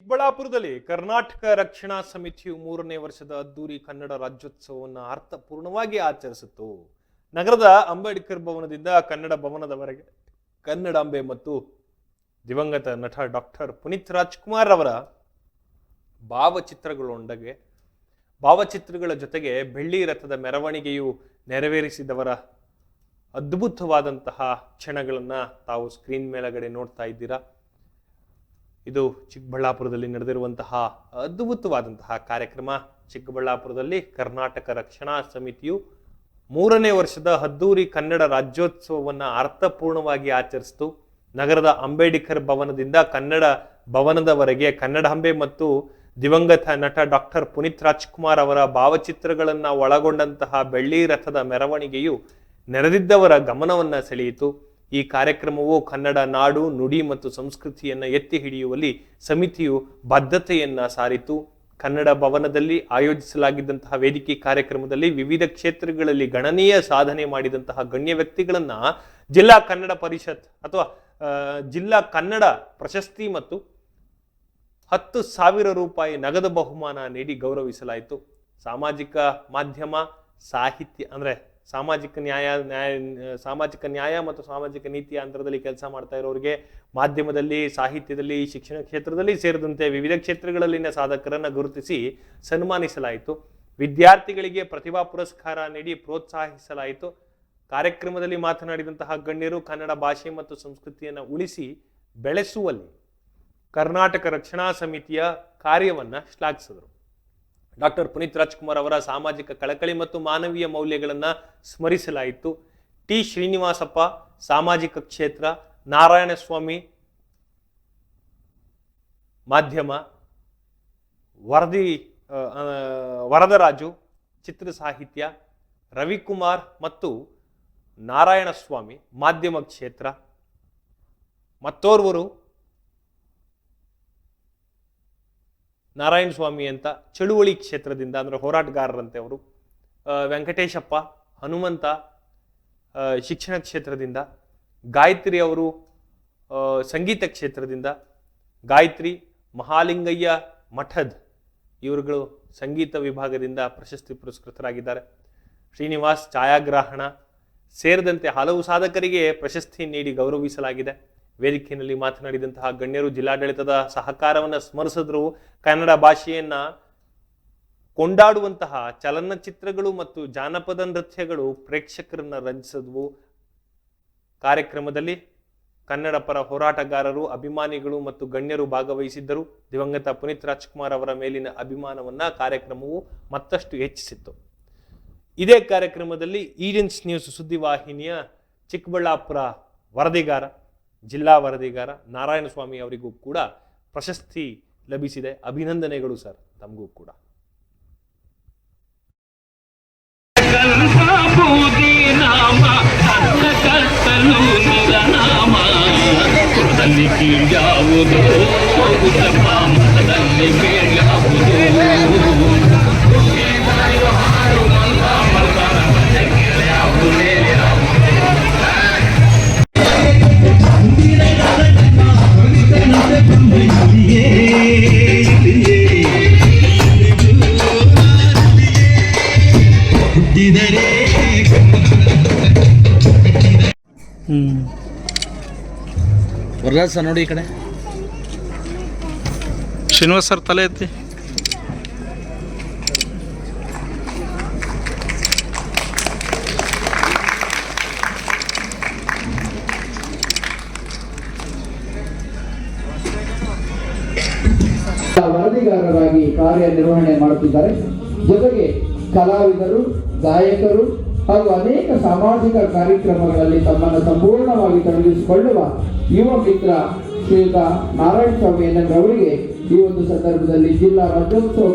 ಚಿಕ್ಕಬಳ್ಳಾಪುರದಲ್ಲಿ ಕರ್ನಾಟಕ ರಕ್ಷಣಾ ಸಮಿತಿಯು ಮೂರನೇ ವರ್ಷದ ಅದ್ದೂರಿ ಕನ್ನಡ ರಾಜ್ಯೋತ್ಸವವನ್ನು ಅರ್ಥಪೂರ್ಣವಾಗಿ ಆಚರಿಸಿತು ನಗರದ ಅಂಬೇಡ್ಕರ್ ಭವನದಿಂದ ಕನ್ನಡ ಭವನದವರೆಗೆ ಕನ್ನಡಾಂಬೆ ಮತ್ತು ದಿವಂಗತ ನಟ ಡಾಕ್ಟರ್ ಪುನೀತ್ ರಾಜ್ಕುಮಾರ್ ಅವರ ಭಾವಚಿತ್ರಗಳೊಂದಿಗೆ, ಭಾವಚಿತ್ರಗಳ ಜೊತೆಗೆ ಬೆಳ್ಳಿ ರಥದ ಮೆರವಣಿಗೆಯು ನೆರವೇರಿಸಿದವರ ಅದ್ಭುತವಾದಂತಹ ಕ್ಷಣಗಳನ್ನು ತಾವು ಸ್ಕ್ರೀನ್ ಮೇಲಗಡೆ ನೋಡ್ತಾ ಇದ್ದೀರಾ? ಇದು ಚಿಕ್ಕಬಳ್ಳಾಪುರದಲ್ಲಿ ನಡೆದಿರುವಂತಹ ಅದ್ಭುತವಾದಂತಹ ಕಾರ್ಯಕ್ರಮ. ಚಿಕ್ಕಬಳ್ಳಾಪುರದಲ್ಲಿ ಕರ್ನಾಟಕ ರಕ್ಷಣಾ ಸಮಿತಿಯು ಮೂರನೇ ವರ್ಷದ ಹದ್ದೂರಿ ಕನ್ನಡ ರಾಜ್ಯೋತ್ಸವವನ್ನು ಅರ್ಥಪೂರ್ಣವಾಗಿ ಆಚರಿಸಿತು. ನಗರದ ಅಂಬೇಡ್ಕರ್ ಭವನದಿಂದ ಕನ್ನಡ ಭವನದವರೆಗೆ ಕನ್ನಡ ಕನ್ನಡಾಂಬೆ ಮತ್ತು ದಿವಂಗತ ನಟ ಡಾಕ್ಟರ್ ಪುನೀತ್ ರಾಜ್ಕುಮಾರ್ ಅವರ ಭಾವಚಿತ್ರಗಳನ್ನು ಒಳಗೊಂಡಂತಹ ಬೆಳ್ಳಿ ರಥದ ಮೆರವಣಿಗೆಯು ನೆರೆದಿದ್ದವರ ಗಮನವನ್ನು ಸೆಳೆಯಿತು. ಈ ಕಾರ್ಯಕ್ರಮವು ಕನ್ನಡ ನಾಡು, ನುಡಿ ಮತ್ತು ಸಂಸ್ಕೃತಿಯನ್ನು ಎತ್ತಿ ಹಿಡಿಯುವಲ್ಲಿ ಸಮಿತಿಯು ಬದ್ಧತೆಯನ್ನ ಸಾರಿತು ಕನ್ನಡ ಭವನದಲ್ಲಿ ಆಯೋಜಿಸಲಾಗಿದ್ದಂತಹ ವೇದಿಕೆ ಕಾರ್ಯಕ್ರಮದಲ್ಲಿ ವಿವಿಧ ಕ್ಷೇತ್ರಗಳಲ್ಲಿ ಗಣನೀಯ ಸಾಧನೆ ಮಾಡಿದಂತಹ ಗಣ್ಯ ವ್ಯಕ್ತಿಗಳನ್ನ ಜಿಲ್ಲಾ ಕನ್ನಡ ಪರಿಷತ್ ಅಥವಾ ಜಿಲ್ಲಾ ಕನ್ನಡ ಪ್ರಶಸ್ತಿ ಮತ್ತು ಹತ್ತು ಸಾವಿರ ರೂಪಾಯಿ ನಗದು ಬಹುಮಾನ ನೀಡಿ ಗೌರವಿಸಲಾಯಿತು. ಸಾಮಾಜಿಕ ಮಾಧ್ಯಮ, ಸಾಹಿತ್ಯ, ಅಂದ್ರೆ ಸಾಮಾಜಿಕ ನ್ಯಾಯ ನ್ಯಾಯ, ಸಾಮಾಜಿಕ ನ್ಯಾಯ ಮತ್ತು ಸಾಮಾಜಿಕ ನೀತಿಯ ಅಂತರದಲ್ಲಿ ಕೆಲಸ ಮಾಡ್ತಾ ಇರೋರಿಗೆ ಮಾಧ್ಯಮದಲ್ಲಿ, ಸಾಹಿತ್ಯದಲ್ಲಿ, ಶಿಕ್ಷಣ ಕ್ಷೇತ್ರದಲ್ಲಿ ಸೇರಿದಂತೆ ವಿವಿಧ ಕ್ಷೇತ್ರಗಳಲ್ಲಿನ ಸಾಧಕರನ್ನ ಗುರುತಿಸಿ ಸನ್ಮಾನಿಸಲಾಯಿತು. ವಿದ್ಯಾರ್ಥಿಗಳಿಗೆ ಪ್ರತಿಭಾ ಪುರಸ್ಕಾರ ನೀಡಿ ಪ್ರೋತ್ಸಾಹಿಸಲಾಯಿತು. ಕಾರ್ಯಕ್ರಮದಲ್ಲಿ ಮಾತನಾಡಿದಂತಹ ಗಣ್ಯರು ಕನ್ನಡ ಭಾಷೆ ಮತ್ತು ಸಂಸ್ಕೃತಿಯನ್ನು ಉಳಿಸಿ ಬೆಳೆಸುವಲ್ಲಿ ಕರ್ನಾಟಕ ರಕ್ಷಣಾ ಸಮಿತಿಯ ಕಾರ್ಯವನ್ನು ಶ್ಲಾಘಿಸಿದರು. ಡಾಕ್ಟರ್ ಪುನೀತ್ ರಾಜ್ಕುಮಾರ್ ಅವರ ಸಾಮಾಜಿಕ ಕಳಕಳಿ ಮತ್ತು ಮಾನವೀಯ ಮೌಲ್ಯಗಳನ್ನ ಸ್ಮರಿಸಲಾಯಿತು. ಟಿ ಶ್ರೀನಿವಾಸಪ್ಪ, ಸಾಮಾಜಿಕ ಕ್ಷೇತ್ರ, ನಾರಾಯಣಸ್ವಾಮಿ, ಮಾಧ್ಯಮ, ವರದಿ ವರದರಾಜು, ಚಿತ್ರ ಸಾಹಿತ್ಯ, ರವಿಕುಮಾರ್ ಮತ್ತು ನಾರಾಯಣಸ್ವಾಮಿ, ಮಾಧ್ಯಮ ಕ್ಷೇತ್ರ. ಮತ್ತೋರ್ವರು ನಾರಾಯಣ ಸ್ವಾಮಿ ಅಂತ ಚಳುವಳಿ ಕ್ಷೇತ್ರದಿಂದ, ಅಂದ್ರೆ ಹೋರಾಟಗಾರರಂತೆ ಅವರು ವೆಂಕಟೇಶಪ್ಪ, ಹನುಮಂತ ಶಿಕ್ಷಣ ಕ್ಷೇತ್ರದಿಂದ, ಗಾಯತ್ರಿ ಅವರು ಸಂಗೀತ ಕ್ಷೇತ್ರದಿಂದ, ಗಾಯತ್ರಿ, ಮಹಾಲಿಂಗಯ್ಯ ಮಠದ್ ಇವರುಗಳು ಸಂಗೀತ ವಿಭಾಗದಿಂದ ಪ್ರಶಸ್ತಿ ಪುರಸ್ಕೃತರಾಗಿದ್ದಾರೆ. ಶ್ರೀನಿವಾಸ್ ಛಾಯಾಗ್ರಹಣ ಸೇರಿದಂತೆ ಹಲವು ಸಾಧಕರಿಗೆ ಪ್ರಶಸ್ತಿ ನೀಡಿ ಗೌರವಿಸಲಾಗಿದೆ. ವೇದಿಕೆಯಲ್ಲಿ ಮಾತನಾಡಿದಂತಹ ಗಣ್ಯರು ಜಿಲ್ಲಾಡಳಿತದ ಸಹಕಾರವನ್ನು ಸ್ಮರಿಸಿದ್ರು. ಕನ್ನಡ ಭಾಷೆಯನ್ನ ಕೊಂಡಾಡುವಂತಹ ಚಲನಚಿತ್ರಗಳು ಮತ್ತು ಜಾನಪದ ನೃತ್ಯಗಳು ಪ್ರೇಕ್ಷಕರನ್ನ ರಂಜಿಸಿದ್ವು. ಕಾರ್ಯಕ್ರಮದಲ್ಲಿ ಕನ್ನಡ ಪರ ಹೋರಾಟಗಾರರು, ಅಭಿಮಾನಿಗಳು ಮತ್ತು ಗಣ್ಯರು ಭಾಗವಹಿಸಿದ್ದರು. ದಿವಂಗತ ಪುನೀತ್ ರಾಜ್ಕುಮಾರ್ ಅವರ ಮೇಲಿನ ಅಭಿಮಾನವನ್ನ ಕಾರ್ಯಕ್ರಮವು ಮತ್ತಷ್ಟು ಹೆಚ್ಚಿಸಿತ್ತು. ಇದೇ ಕಾರ್ಯಕ್ರಮದಲ್ಲಿ ಈಡೆನ್ಸ್ ನ್ಯೂಸ್ ಸುದ್ದಿವಾಹಿನಿಯ ಚಿಕ್ಕಬಳ್ಳಾಪುರ ವರದಿಗಾರ ಜಿಲ್ಲಾ ವರದಿಗಾರ ನಾರಾಯಣ ಸ್ವಾಮಿ ಅವರಿಗೂ ಕೂಡ ಪ್ರಶಸ್ತಿ ಲಭಿಸಿದೆ. ಅಭಿನಂದನೆಗಳು ಸರ್ ತಮಗೂ ಕೂಡ. ಕಲ್ಪಬೂದಿ ವರದಾಸ್ ಸರ್ ನೋಡಿ ಈ ಕಡೆ. ಶ್ರೀನಿವಾಸ್ ಸರ್ ತಲೆ ಎತ್ತಿ. ವರದಿಗಾರರಾಗಿ ಕಾರ್ಯನಿರ್ವಹಣೆ ಮಾಡುತ್ತಿದ್ದಾರೆ. ಜೊತೆಗೆ ಕಲಾವಿದರು, ಗಾಯಕರು ಹಾಗೂ ಅನೇಕ ಸಾಮಾಜಿಕ ಕಾರ್ಯಕ್ರಮಗಳಲ್ಲಿ ತಮ್ಮನ್ನು ಸಂಪೂರ್ಣವಾಗಿ ತೊಡಗಿಸಿಕೊಳ್ಳುವ ಯುವ ಮಿತ್ರ ಶ್ರೀಯುತ ನಾರಾಯಣ ಸ್ವಾಮಿ ಈ ಒಂದು ಸಂದರ್ಭದಲ್ಲಿ ಜಿಲ್ಲಾ ರಾಜ್ಯೋತ್ಸವ